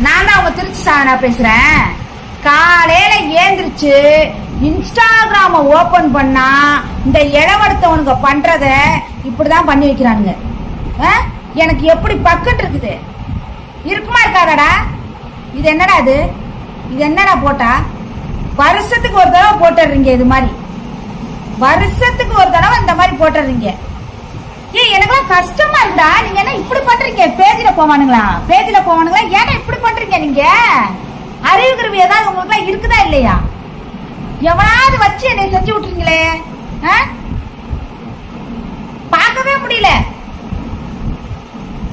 நான் தான் உங்க திருச்சி சாதனா பேசுறேன். காலையில ஏந்திரிச்சு இன்ஸ்டாகிராம ஓபன் பண்ணா இந்த இளவடுத்தவனுங்க பண்றத இப்படிதான் பண்ணி வைக்கிறானுங்க. ஆ? எனக்கு எப்படி பக்குன்னு இருக்குது. இருக்குமா இருக்காதடா? இது என்னடா இது? இது என்னடா போட்டா? வருஷத்துக்கு ஒரு தடவை போட்டுடுறீங்க இது மாதிரி. வருஷத்துக்கு ஒரு தடவை இந்த மாதிரி போட்டுடுறீங்க. ஏ எனக்கெல்லாம் கஷ்டமா இருந்தா நீங்க என்ன இப்படி பண்றீங்க? பேஜில போவானுங்களா? பேஜில போவானுங்களா? ஏன் நீங்க அறிவு கருவி ஏதாவது உங்களுக்கு எல்லாம் இருக்குதா இல்லையா? எவனாவது வச்சு என்னை செஞ்சு விட்டுறீங்களே பார்க்கவே முடியல.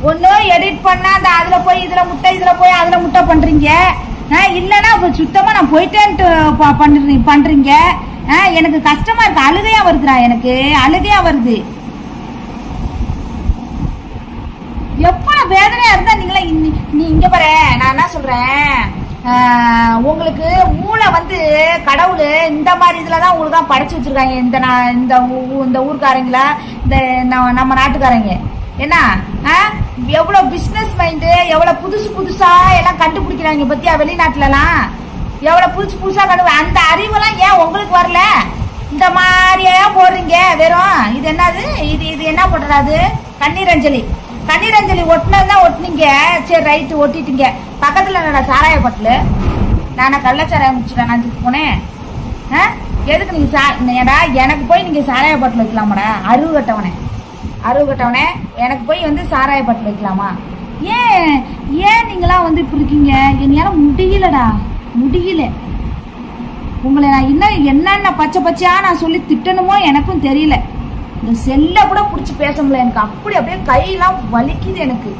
ஒண்ணு எடிட் பண்ணா அந்த அதுல போய் இதுல முட்டை இதுல போய் அதுல முட்டை பண்றீங்க. இல்லைன்னா சுத்தமா நான் போயிட்டேன்ட்டு பண்றீங்க. எனக்கு கஷ்டமா இருக்கு. அழுகையா வருதுடா எனக்கு. அழுகையா வருது. எப்ப வேதனையா இருந்தா நீங்களா நீ இங்க பாரு நான் என்ன சொல்றேன்? உங்களுக்கு மூளை வந்து கடவுள் இந்த மாதிரி இதுல தான் உங்களுக்கு தான் படைச்சு வச்சிருக்காங்க. இந்த நான் இந்த ஊ- இந்த ஊருக்காரங்கள இந்த நம்ம- நம்ம நாட்டுக்காரங்க. என்ன? ஆஹ், எவ்வளவு பிசினஸ் மைண்டு எவ்வளவு புதுசு புதுசா எல்லாம் கண்டுபிடிக்கிறாங்க பத்தியா வெளிநாட்டுலலாம்? எவ்வளவு புதுசு புதுசா கண்டு அந்த அறிவெல்லாம் ஏன் உங்களுக்கு வரல? இந்த மாதிரியே போடுறீங்க வெறும்? இது என்னது? இது இது என்ன போடுறாது? கண்ணீரஞ்சலி கண்ணீரஞ்சலி ஒட்டினது தான் ஒட்டினீங்க. சரி ரைட்டு ஒட்டிட்டீங்க. பக்கத்தில் என்னடா சாராய பட்டில்? நானா கள்ளச்சாராயம் முடிச்சுட்டேன் நான் போனேன். ஆ? எதுக்கு நீங்கள் சா ஏடா எனக்கு போய் நீங்கள் சாராய பாட்டில் வைக்கலாமாடா? அருவு கட்டவனே. அருவு கட்டவனே எனக்கு போய் வந்து சாராய பாட்டில் வைக்கலாமா? ஏன் ஏன் நீங்களாம் வந்து இப்படி இருக்கீங்க? என்னால முடியலடா. முடியல. உங்களை நான் இன்னும் என்னென்ன பச்சை பச்சையாக நான் சொல்லி திட்டணுமோ எனக்கும் தெரியல. இந்த செல்ல கூட பிடிச்சி பேச முடியல எனக்கு. அப்படி அப்படியே கையெல்லாம் வலிக்குது எனக்கு.